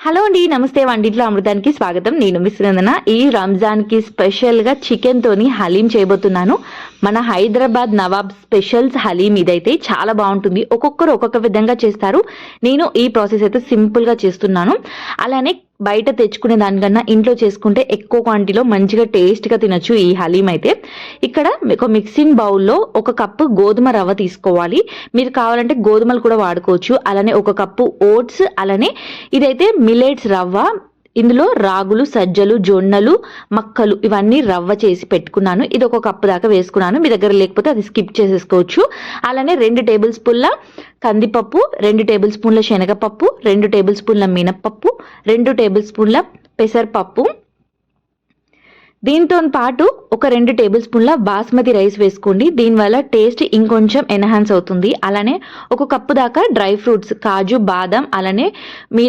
Hello అండి నమస్తే వంటింట్లో అమృతానికి స్వాగతం. నేను మిశ్రందన ఈ రంజాన్కి స్పెషల్గా చికెన్తోని హలీం చేయబోతున్నాను. మన హైదరాబాద్ నవాబ్ స్పెషల్స్ హలీం ఇదైతే చాలా బాగుంటుంది. ఒక్కొక్కరు ఒక్కొక్క విధంగా చేస్తారు. నేను ఈ ప్రాసెస్ అయితే సింపుల్గా చేస్తున్నాను. అలానే బయట తెచ్చుకునే దానికన్నా ఇంట్లో చేసుకుంటే ఎక్కువ క్వాంటిటీలో మంచిగా టేస్ట్గా తినచ్చు ఈ హలీం అయితే. ఇక్కడ ఒక మిక్సింగ్ బౌల్లో ఒక కప్పు గోధుమ రవ్వ తీసుకోవాలి. మీరు కావాలంటే గోధుమలు కూడా వాడుకోవచ్చు. అలానే ఒక కప్పు ఓట్స్ అలానే ఇదైతే మిలెట్స్ రవ్వ ఇందులో రాగులు సజ్జలు జొన్నలు మక్కలు ఇవన్నీ రవ్వ చేసి పెట్టుకున్నాను. ఇది ఒక కప్పు దాకా వేసుకున్నాను. మీ దగ్గర లేకపోతే అది స్కిప్ చేసేసుకోవచ్చు. అలానే రెండు టేబుల్ స్పూన్ల కందిపప్పు రెండు టేబుల్ స్పూన్ల శనగపప్పు రెండు టేబుల్ స్పూన్ల మినప్పప్పు రెండు టేబుల్ స్పూన్ల పెసరపప్పు. దీంతో పాటు ఒక రెండు టేబుల్ స్పూన్ల బాస్మతి రైస్ వేసుకోండి. దీనివల్ల టేస్ట్ ఇంకొంచెం ఎన్హాన్స్ అవుతుంది. అలానే ఒక కప్పు దాకా డ్రై ఫ్రూట్స్ కాజు బాదం అలానే మీ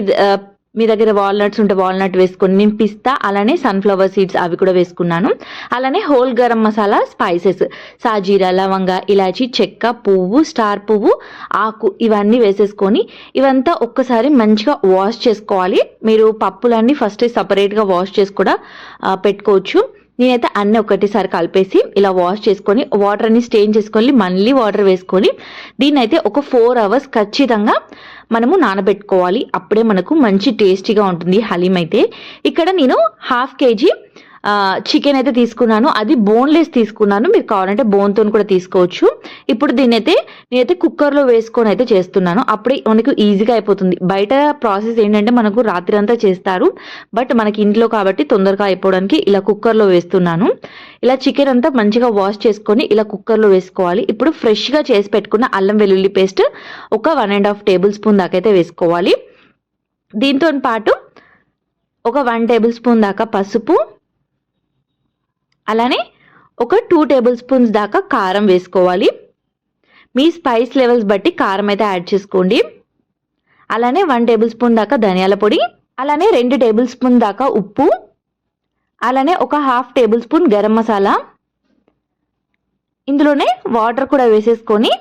మీ దగ్గర వాల్నట్స్ ఉంటే వాల్నట్ వేసుకొని నేను పిస్తా అలానే సన్ఫ్లవర్ సీడ్స్ అవి కూడా వేసుకున్నాను. అలానే హోల్ గరం మసాలా స్పైసెస్ సాజీరా లవంగ ఇలాచి చెక్క పువ్వు స్టార్ పువ్వు ఆకు ఇవన్నీ వేసేసుకొని ఇవంతా ఒక్కసారి మంచిగా వాష్ చేసుకోవాలి. మీరు పప్పులన్నీ ఫస్ట్ సపరేట్గా వాష్ చేసి కూడా పెట్టుకోవచ్చు. నేనైతే అన్ని ఒకటేసారి కలిపేసి ఇలా వాష్ చేసుకొని వాటర్ అన్ని స్టెయిన్ చేసుకొని మళ్ళీ వాటర్ వేసుకొని దీన్ని అయితే ఒక ఫోర్ అవర్స్ ఖచ్చితంగా మనము నానబెట్టుకోవాలి. అప్పుడే మనకు మంచి టేస్టీగా ఉంటుంది హలీం అయితే. ఇక్కడ నేను హాఫ్ కేజీ చికెన్ అయితే తీసుకున్నాను. అది బోన్లెస్ తీసుకున్నాను. మీరు కావాలంటే బోన్తో కూడా తీసుకోవచ్చు. ఇప్పుడు దీన్ని అయితే నేనైతే కుక్కర్లో వేసుకొని అయితే చేస్తున్నాను. అప్పుడే మనకు ఈజీగా అయిపోతుంది. బయట ప్రాసెస్ ఏంటంటే మనకు రాత్రి అంతా చేస్తారు. బట్ మనకి ఇంట్లో కాబట్టి తొందరగా అయిపోవడానికి ఇలా కుక్కర్లో వేస్తున్నాను. ఇలా చికెన్ అంతా మంచిగా వాష్ చేసుకొని ఇలా కుక్కర్లో వేసుకోవాలి. ఇప్పుడు ఫ్రెష్గా చేసి పెట్టుకున్న అల్లం వెల్లుల్లి పేస్ట్ ఒక one and half tablespoon దాకైతే అయితే వేసుకోవాలి. దీంతో పాటు ఒక వన్ టేబుల్ స్పూన్ దాకా పసుపు అలానే ఒక టూ టేబుల్ స్పూన్స్ దాకా కారం వేసుకోవాలి. మీ స్పైస్ లెవెల్స్ బట్టి కారం అయితే యాడ్ చేసుకోండి. అలానే వన్ టేబుల్ స్పూన్ దాకా ధనియాల పొడి అలానే రెండు టేబుల్ స్పూన్ దాకా ఉప్పు అలానే ఒక half tablespoon garam masala. ఇందులోనే వాటర్ కూడా వేసేసుకొని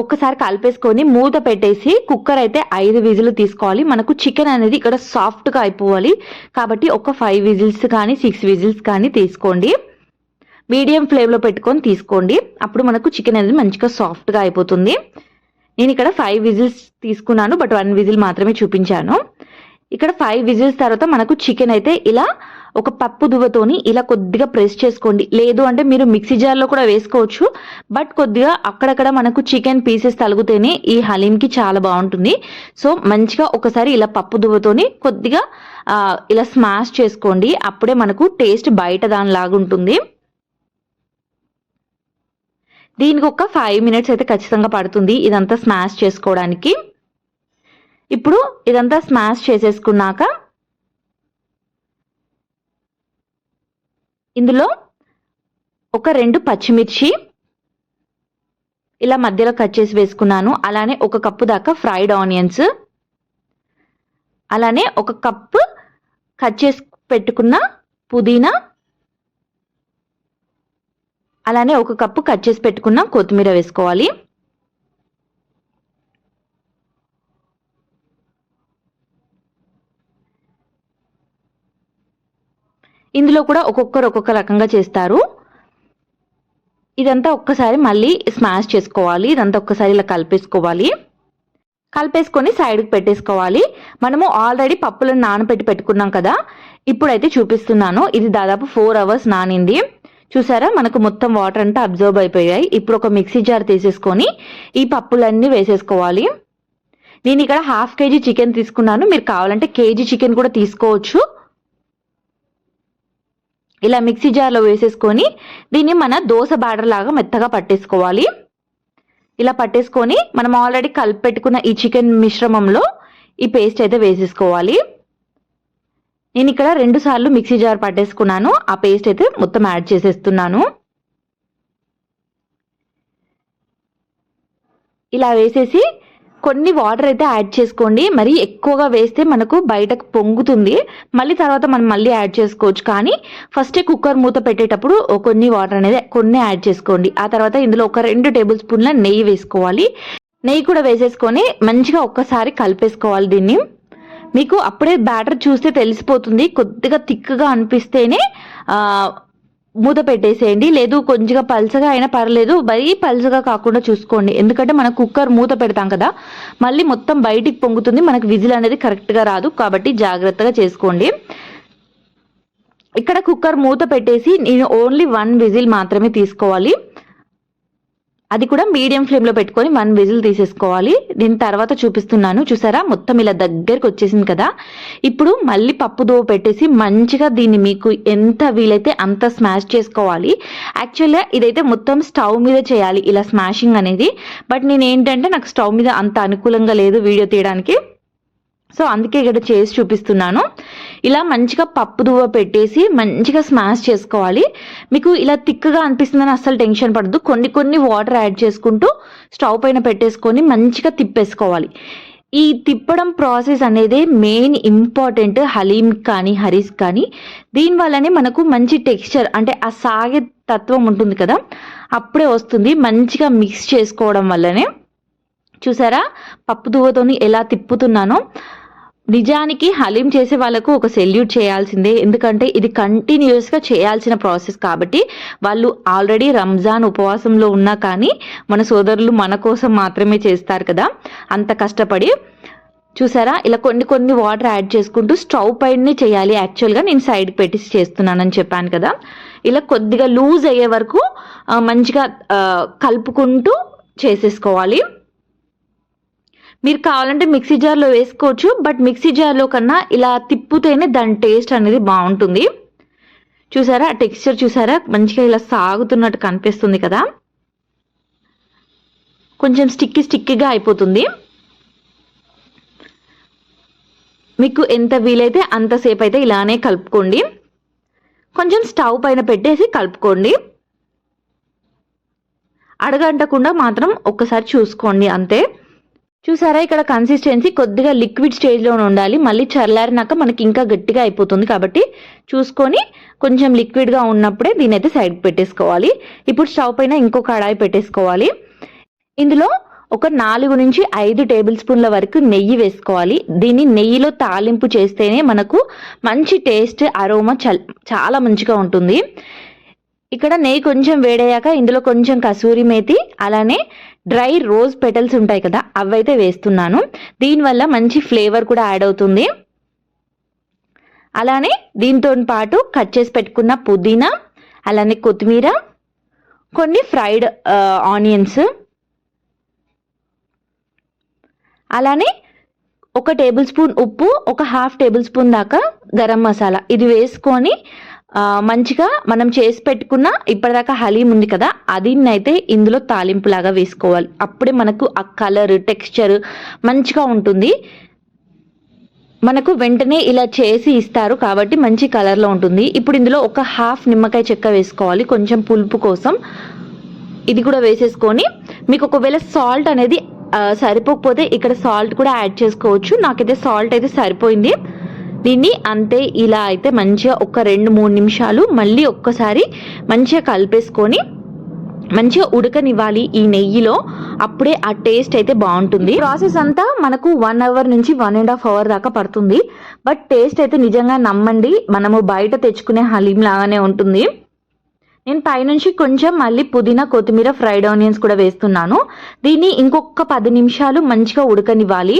ఒక్కసారి కలిపేసుకొని మూత పెట్టేసి కుక్కర్ అయితే ఐదు విజిల్ తీసుకోవాలి. మనకు చికెన్ అనేది ఇక్కడ సాఫ్ట్గా అయిపోవాలి. కాబట్టి ఒక ఫైవ్ విజిల్స్ కానీ సిక్స్ విజిల్స్ కానీ తీసుకోండి. మీడియం ఫ్లేమ్లో పెట్టుకొని తీసుకోండి. అప్పుడు మనకు చికెన్ అనేది మంచిగా సాఫ్ట్గా అయిపోతుంది. నేను ఇక్కడ ఫైవ్ విజిల్స్ తీసుకున్నాను బట్ వన్ విజిల్ మాత్రమే చూపించాను. ఇక్కడ ఫైవ్ విజిల్స్ తర్వాత మనకు చికెన్ అయితే ఇలా ఒక పప్పు దువ్వతోని ఇలా కొద్దిగా ప్రెస్ చేసుకోండి. లేదు అంటే మీరు మిక్సీ జార్లో కూడా వేసుకోవచ్చు. బట్ కొద్దిగా అక్కడక్కడ మనకు చికెన్ పీసెస్ తలుగుతేనే ఈ హలీంకి చాలా బాగుంటుంది. సో మంచిగా ఒకసారి ఇలా పప్పు దువ్వతోని కొద్దిగా ఇలా స్మాష్ చేసుకోండి. అప్పుడే మనకు టేస్ట్ బయట దానిలాగా ఉంటుంది. దీనికి ఒక ఫైవ్ మినిట్స్ అయితే ఖచ్చితంగా పడుతుంది ఇదంతా స్మాష్ చేసుకోవడానికి. ఇప్పుడు ఇదంతా స్మాష్ చేసేసుకున్నాక ఇందులో ఒక రెండు పచ్చిమిర్చి ఇలా మధ్యలో కట్ చేసి వేసుకున్నాను. అలానే ఒక కప్పు దాకా ఫ్రైడ్ ఆనియన్స్. అలానే ఒక కప్పు కట్ చేసి పెట్టుకున్న పుదీనా. అలానే ఒక కప్పు కట్ చేసి పెట్టుకున్న కొత్తిమీర వేసుకోవాలి. ఇందులో కూడా ఒక్కొక్కరు ఒక్కొక్క రకంగా చేస్తారు. ఇదంతా ఒక్కసారి మళ్ళీ స్మాష్ చేసుకోవాలి. ఇదంతా ఒక్కసారి ఇలా కలిపేసుకోవాలి. కలిపేసుకొని సైడ్కి పెట్టేసుకోవాలి. మనము ఆల్రెడీ పప్పులను నానబెట్టి పెట్టుకున్నాం కదా. ఇప్పుడైతే చూపిస్తున్నాను. ఇది దాదాపు ఫోర్ అవర్స్ నానింది. చూసారా? మనకు మొత్తం వాటర్ అంతా అబ్జర్వ్ అయిపోయాయి. ఇప్పుడు ఒక మిక్సీ జార్ తీసేసుకొని ఈ పప్పులన్నీ వేసేసుకోవాలి. నేను ఇక్కడ హాఫ్ కేజీ చికెన్ తీసుకున్నాను. మీరు కావాలంటే కేజీ చికెన్ కూడా తీసుకోవచ్చు. ఇలా మిక్సీ జార్లో వేసేసుకొని దీన్ని మన దోశ బ్యాటర్ లాగా మెత్తగా పట్టేసుకోవాలి. ఇలా పట్టేసుకొని మనం ఆల్రెడీ కలిపి పెట్టుకున్న ఈ చికెన్ మిశ్రమంలో ఈ పేస్ట్ అయితే వేసేసుకోవాలి. నేను ఇక్కడ రెండు సార్లు మిక్సీ జార్ పట్టేసుకున్నాను. ఆ పేస్ట్ అయితే మొత్తం యాడ్ చేసేస్తున్నాను. ఇలా వేసేసి కొన్ని వాటర్ అయితే యాడ్ చేసుకోండి. మరి ఎక్కువగా వేస్తే మనకు బయటకు పొంగుతుంది. మళ్ళీ తర్వాత మనం మళ్ళీ యాడ్ చేసుకోవచ్చు. కానీ ఫస్ట్ కుక్కర్ మూత పెట్టేటప్పుడు కొన్ని వాటర్ అనేది కొన్ని యాడ్ చేసుకోండి. ఆ తర్వాత ఇందులో ఒక రెండు టేబుల్ స్పూన్ల నెయ్యి వేసుకోవాలి. నెయ్యి కూడా వేసేసుకొని మంచిగా ఒక్కసారి కలిపేసుకోవాలి దీన్ని. మీకు అప్పుడే బ్యాటర్ చూస్తే తెలిసిపోతుంది. కొద్దిగా థిక్గా అనిపిస్తేనే మూత పెట్టేసేయండి. లేదు కొంచెంగా పల్చగా అయినా పర్లేదు. మరీ పల్చగా కాకుండా చూసుకోండి. ఎందుకంటే మనం కుక్కర్ మూత పెడతాం కదా. మళ్ళీ మొత్తం బయటికి పొంగుతుంది. మనకు విజిల్ అనేది కరెక్ట్గా రాదు. కాబట్టి జాగ్రత్తగా చేసుకోండి. ఇక్కడ కుక్కర్ మూత పెట్టేసి నేను ఓన్లీ వన్ విజిల్ మాత్రమే తీసుకోవాలి. అది కూడా మీడియం ఫ్లేమ్లో పెట్టుకొని వన్ విజిల్ తీసేసుకోవాలి. దీని తర్వాత చూపిస్తున్నాను. చూసారా? మొత్తం ఇలా దగ్గరికి వచ్చేసింది కదా. ఇప్పుడు మళ్ళీ పప్పు దోవ పెట్టేసి మంచిగా దీన్ని మీకు ఎంత వీలైతే అంత స్మాష్ చేసుకోవాలి. యాక్చువల్గా ఇదైతే మొత్తం స్టవ్ మీద చేయాలి ఇలా స్మాషింగ్ అనేది. బట్ నేను ఏంటంటే నాకు స్టవ్ మీద అంత అనుకూలంగా లేదు వీడియో తీయడానికి. సో అందుకే ఇక్కడ చేసి చూపిస్తున్నాను. ఇలా మంచిగా పప్పు దువ్వ పెట్టేసి మంచిగా స్మాష్ చేసుకోవాలి. మీకు ఇలా తిక్కగా అనిపిస్తుందని అస్సలు టెన్షన్ పడద్దు. కొన్ని కొన్ని వాటర్ యాడ్ చేసుకుంటూ స్టవ్ పైన పెట్టేసుకొని మంచిగా తిప్పేసుకోవాలి. ఈ తిప్పడం ప్రాసెస్ అనేది మెయిన్ ఇంపార్టెంట్ హలీమ్ కానీ హరీస్ కానీ. దీనివల్లనే మనకు మంచి టెక్స్చర్ అంటే ఆ సాగే తత్వం ఉంటుంది కదా అప్పుడే వస్తుంది. మంచిగా మిక్స్ చేసుకోవడం వల్లనే. చూసారా? పప్పు దువ్వతోని ఎలా తిప్పుతున్నానో. నిజానికి హలీం చేసే వాళ్ళకు ఒక సెల్యూట్ చేయాల్సిందే. ఎందుకంటే ఇది కంటిన్యూస్గా చేయాల్సిన ప్రాసెస్ కాబట్టి వాళ్ళు ఆల్రెడీ రంజాన్ ఉపవాసంలో ఉన్నా కానీ మన సోదరులు మన కోసం మాత్రమే చేస్తారు కదా. అంత కష్టపడి. చూసారా? ఇలా కొన్ని కొన్ని వాటర్ యాడ్ చేసుకుంటూ స్టవ్ పైనే చేయాలి. యాక్చువల్గా నేను సైడ్కి పెట్టి చేస్తున్నానని చెప్పాను కదా. ఇలా కొద్దిగా లూజ్ అయ్యే వరకు మంచిగా కలుపుకుంటూ చేసేసుకోవాలి. మీరు కావాలంటే మిక్సీ జార్లో వేసుకోవచ్చు బట్ మిక్సీ జార్లో కన్నా ఇలా తిప్పుతేనే దాని టేస్ట్ అనేది బాగుంటుంది. చూసారా? టెక్స్చర్ చూసారా? మంచిగా ఇలా సాగుతున్నట్టు కనిపిస్తుంది కదా? కొంచెం స్టిక్కి స్టిక్కీగా అయిపోతుంది. మీకు ఎంత వీలైతే అంతసేపు అయితే ఇలానే కలుపుకోండి. కొంచెం స్టవ్ పైన పెట్టేసి కలుపుకోండి. అడగంటకుండా మాత్రం ఒక్కసారి చూసుకోండి అంతే. చూసారా? ఇక్కడ కన్సిస్టెన్సీ కొద్దిగా లిక్విడ్ స్టేజ్లోనే ఉండాలి. మళ్ళీ చల్లారినాక మనకి ఇంకా గట్టిగా అయిపోతుంది కాబట్టి చూసుకొని కొంచెం లిక్విడ్గా ఉన్నప్పుడే దీని అయితే సైడ్ పెట్టేసుకోవాలి. ఇప్పుడు స్టవ్ పైన ఇంకో కడాయి పెట్టేసుకోవాలి. ఇందులో ఒక నాలుగు నుంచి ఐదు టేబుల్ స్పూన్ల వరకు నెయ్యి వేసుకోవాలి. దీన్ని నెయ్యిలో తాలింపు చేస్తేనే మనకు మంచి టేస్ట్ అరోమా చాలా మంచిగా ఉంటుంది. ఇక్కడ నెయ్యి కొంచెం వేడయ్యాక ఇందులో కొంచెం కసూరి మేతి అలానే డ్రై రోజ్ పెటల్స్ ఉంటాయి కదా అవైతే వేస్తున్నాను. దీనివల్ల మంచి ఫ్లేవర్ కూడా యాడ్ అవుతుంది. అలానే దీంతో పాటు కట్ చేసి పెట్టుకున్న పుదీనా అలానే కొత్తిమీర కొన్ని ఫ్రైడ్ ఆనియన్స్. అలానే ఒక టేబుల్ స్పూన్ ఉప్పు ఒక హాఫ్ టేబుల్ స్పూన్ దాకా గరం మసాలా. ఇది వేసుకొని మంచిగా మనం చేసి పెట్టుకున్న ఇప్పటిదాకా హలీం ఉంది కదా అది అయితే ఇందులో తాలింపులాగా వేసుకోవాలి. అప్పుడే మనకు ఆ కలర్ టెక్స్చర్ మంచిగా ఉంటుంది. మనకు వెంటనే ఇలా చేసి ఇస్తారు కాబట్టి మంచి కలర్లో ఉంటుంది. ఇప్పుడు ఇందులో ఒక హాఫ్ నిమ్మకాయ చెక్క వేసుకోవాలి కొంచెం పులుపు కోసం. ఇది కూడా వేసేసుకొని మీకు ఒకవేళ సాల్ట్ అనేది సరిపోకపోతే ఇక్కడ సాల్ట్ కూడా యాడ్ చేసుకోవచ్చు. నాకైతే సాల్ట్ అయితే సరిపోయింది. దీన్ని అంతే ఇలా అయితే మంచిగా ఒక రెండు మూడు నిమిషాలు మళ్ళీ ఒక్కసారి మంచిగా కలిపేసుకొని మంచిగా ఉడకనివ్వాలి ఈ నెయ్యిలో. అప్పుడే ఆ టేస్ట్ అయితే బాగుంటుంది. ప్రాసెస్ అంతా మనకు వన్ అవర్ నుంచి వన్ అండ్ హాఫ్ అవర్ దాకా పడుతుంది. బట్ టేస్ట్ అయితే నిజంగా నమ్మండి. మనము బయట తెచ్చుకునే హలీం లాగానే ఉంటుంది. నేను పైనుంచి కొంచెం మళ్ళీ పుదీనా కొత్తిమీర ఫ్రైడ్ ఆనియన్స్ కూడా వేస్తున్నాను. దీన్ని ఇంకొక పది నిమిషాలు మంచిగా ఉడకనివ్వాలి.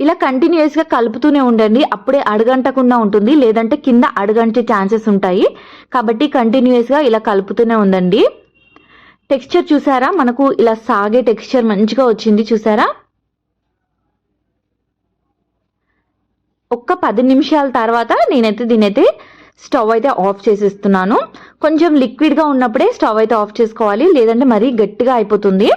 ఇలా కంటిన్యూస్గా కలుపుతూనే ఉండండి. అప్పుడే అడగంటకుండా ఉంటుంది. లేదంటే కింద అడగంటే ఛాన్సెస్ ఉంటాయి. కాబట్టి కంటిన్యూస్గా ఇలా కలుపుతూనే ఉండండి. టెక్స్చర్ చూసారా? మనకు ఇలా సాగే టెక్స్చర్ మంచిగా వచ్చింది. చూసారా? ఒక్క పది నిమిషాల తర్వాత నేనైతే దీనైతే స్టవ్ అయితే ఆఫ్ చేసేస్తున్నాను. కొంచెం లిక్విడ్గా ఉన్నప్పుడే స్టవ్ అయితే ఆఫ్ చేసుకోవాలి. లేదంటే మరీ గట్టిగా అయిపోతుంది.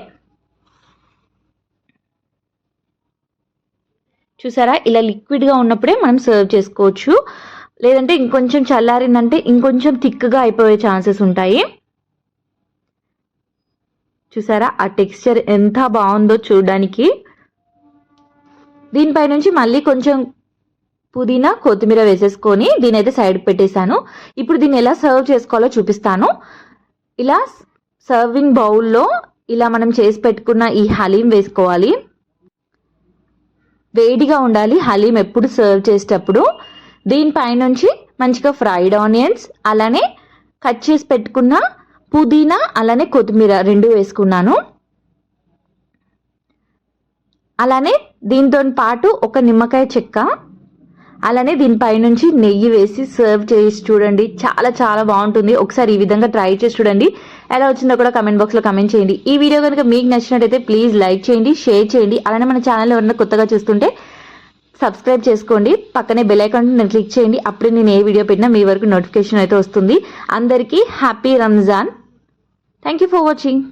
చూసారా? ఇలా లిక్విడ్గా ఉన్నప్పుడే మనం సర్వ్ చేసుకోవచ్చు. లేదంటే ఇంకొంచెం చల్లారిందంటే ఇంకొంచెం థిక్గా అయిపోయే ఛాన్సెస్ ఉంటాయి. చూసారా? ఆ టెక్స్చర్ ఎంత బాగుందో చూడడానికి. దీనిపై నుంచి మళ్ళీ కొంచెం పుదీనా కొత్తిమీర వేసేసుకొని దీని అయితే సైడ్ పెట్టేశాను. ఇప్పుడు దీన్ని ఎలా సర్వ్ చేసుకోవాలో చూపిస్తాను. ఇలా సర్వింగ్ బౌల్లో ఇలా మనం చేసి పెట్టుకున్న ఈ హలీం వేసుకోవాలి. వేడిగా ఉండాలి. హలీం ఎప్పుడు సర్వ్ చేసేటప్పుడు దీనిపైనుంచి మంచిగా ఫ్రైడ్ ఆనియన్స్ అలానే కట్ చేసి పెట్టుకున్న పుదీనా అలానే కొత్తిమీర రెండు వేసుకున్నాను. అలానే దీంతో పాటు ఒక నిమ్మకాయ చెక్క అలానే దీనిపైనుంచి నెయ్యి వేసి సర్వ్ చేసి చూడండి. చాలా చాలా బాగుంటుంది. ఒకసారి ఈ విధంగా ట్రై చేసి చూడండి. ఎలా వచ్చిందో కూడా కమెంట్ బాక్స్లో కమెంట్ చేయండి. ఈ వీడియో కనుక మీకు నచ్చినట్టయితే ప్లీజ్ లైక్ చేయండి షేర్ చేయండి. అలానే మన ఛానల్ ఎవరైనా కొత్తగా చూస్తుంటే సబ్స్క్రైబ్ చేసుకోండి. పక్కనే బెల్ ఐకాన్ నేను క్లిక్ చేయండి. అప్పుడే నేను ఏ వీడియో పెట్టినా మీ వరకు నోటిఫికేషన్ అయితే వస్తుంది. అందరికీ happy Ramzan thank you for watching